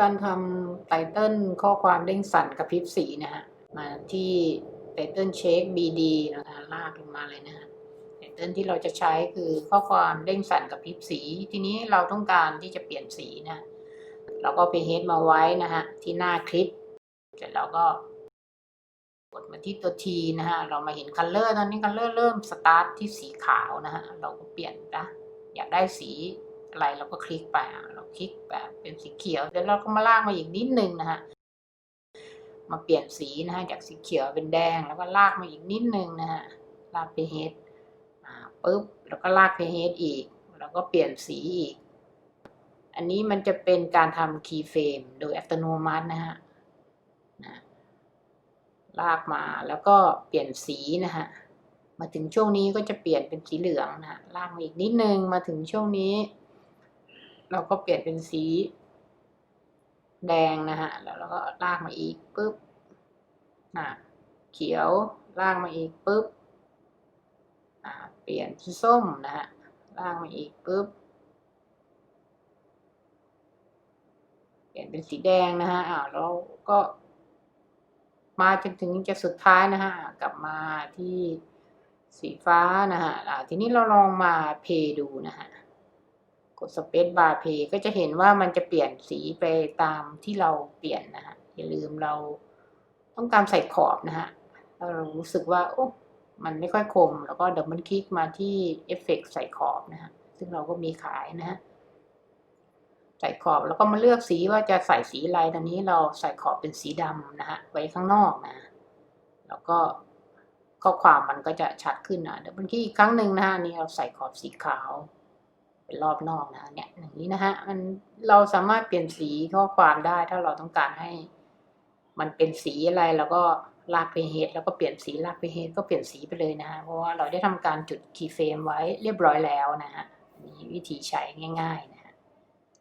การทำไตเติลข้อความเด้งสั่นกระพริบสีนะฮะ มาที่ไตเติลเช็ค BD นะคะลากลงมาเลยนะฮะไตเติลที่เราจะใช้คือข้อความเด้งสั่นกระพริบสี ทีนี้เราต้องการที่จะเปลี่ยนสีนะเราก็ไปเฮดมาไว้นะฮะ ที่หน้าคลิป เสร็จแล้วก็กดมาที่ตัว T นะฮะ เรามาเห็นคัลเลอร์ตอนนี้คัลเลอร์เริ่มสตาร์ทที่สีขาวนะฮะ เราก็เปลี่ยนนะอยากได้สี อะไรเราก็คลิกไปเราคลิกแบบเป็นสีเขียวเดี๋ยวเราก็มาลากมาอีกนิดนึงนะฮะมาเปลี่ยนสีนะฮะจากสีเขียวเป็นแดงแล้วก็ลากมาอีกนิดนึงนะฮะลากไปเฮดอ่าปุ๊บแล้วก็ลากไปเฮดอีก แล้วก็เปลี่ยนสีอีก อันนี้มันจะเป็นการทำคีย์เฟรมโดยอัตโนมัตินะฮะนะลากมาแล้วก็เปลี่ยนสีนะฮะมาถึงช่วงนี้ก็จะเปลี่ยนเป็นสีเหลืองนะฮะลากมาอีกนิดนึงมาถึงช่วงนี้ เราก็เปลี่ยนเป็นสี แดงนะฮะ แล้วเราก็ลากมาอีกปุ๊บอะเขียวลากมาอีกปุ๊บอะเปลี่ยนสีส้มนะฮะลากมาอีกปุ๊บ เปลี่ยนเป็นสีแดงนะฮะอ่าแล้วก็ มาจนถึงจะสุดท้ายนะฮะ กลับมาที่สีฟ้านะฮะทีนี้เราลองมาเพย์ดูนะฮะ กดสเปซบาร์เพย์ก็จะเห็นว่ามันจะเปลี่ยนสีไปตามที่เราเปลี่ยนนะฮะอย่าลืมเราต้องการใส่ขอบนะฮะเรารู้สึกว่าโอ้มันไม่ค่อยคม แล้วก็ดับเบิลคลิกมาที่เอฟเฟกใส่ขอบนะฮะซึ่งเราก็มีขายนะฮะใส่ขอบแล้วก็มาเลือกสีว่าจะใส่สีอะไรตอนนี้เราใส่ขอบเป็นสีดำนะฮะไว้ข้างนอกนะแล้วก็ข้อความมันก็จะชัดขึ้นนะเดี๋ยวเมื่อกี้อีกครั้งหนึ่งนะฮะนนี่เราใส่ขอบสีขาว เป็นรอบนอกนะเนี่ยอย่างนี้นะฮะมันเราสามารถเปลี่ยนสีข้อความได้ ถ้าเราต้องการให้ มันเป็นสีอะไรแล้วก็ลากไปเฮดแล้วก็เปลี่ยนสีลากไปเฮดก็เปลี่ยนสีไปเลยนะฮะเพราะว่าเราได้ทำการจุดคีย์เฟรมไว้เรียบร้อยแล้วนะฮะนี่วิธีใช้ง่าย ๆนะ